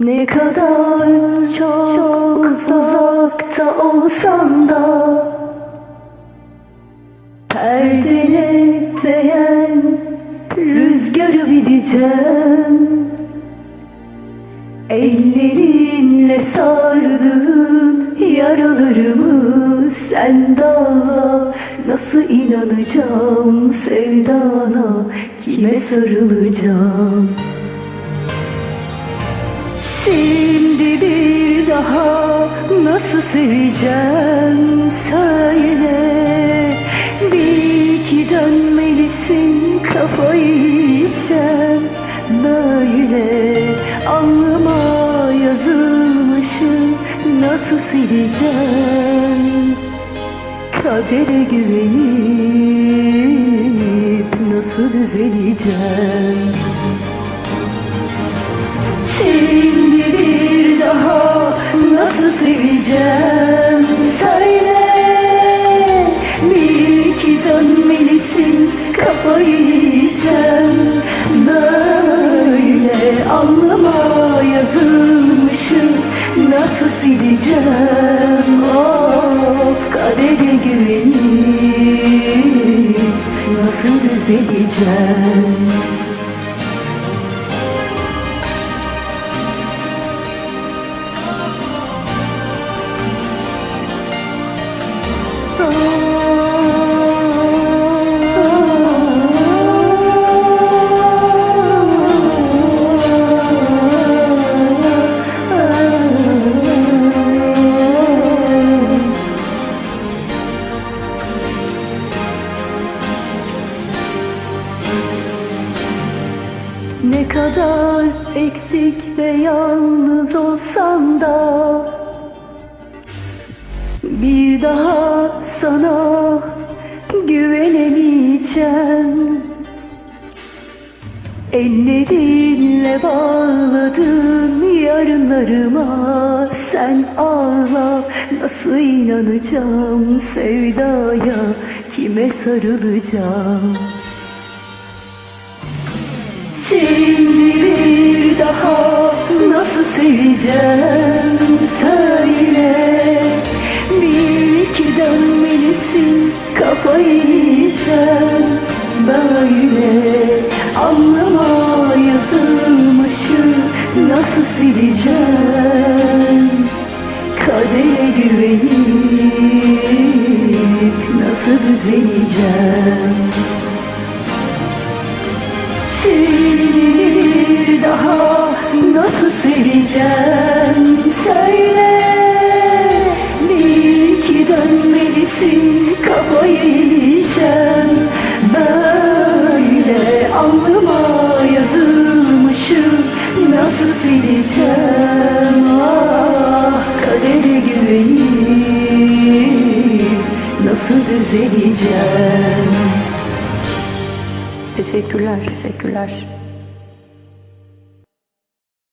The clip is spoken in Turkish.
Ne kadar çok uzakta olsam da Perdene değen rüzgarı bileceğim. Ellerinle sardığın yaralarımı sen daha Nasıl inanacağım sevdana? Kime sarılacağım Şimdi bir daha nasıl seveceğim söyle. Bir iki dönmelisin kafayı yiyeceğim Böyle. Alnıma yazılmışı nasıl sileceğim? Kadere güvenip nasıl düzeleceğim sileceğim Of kadere güvenip nasıl düzeleceğim Ne kadar eksik ve yalnız olsam da Bir daha sana güvenemeyeceğim. Ellerinle bağladın yarınlarıma Sen ağla nasıl inanacağım sevdaya Kime sarılacağım seveceğim söyle Bir iki dönmelisin kafayı yiyeceğim Böyle nasıl sileceğim? Kadere güvenip nasıl düzeleceğim? Şimdi daha nasıl seveceğim? Söyle Bir iki dönmelisin kafayı yiyeceğim. Böyle alnıma yazılmışı nasıl sileceğim? Ah kadere güvenip nasıl düzeleceğim? Teşekkürler, teşekkürler.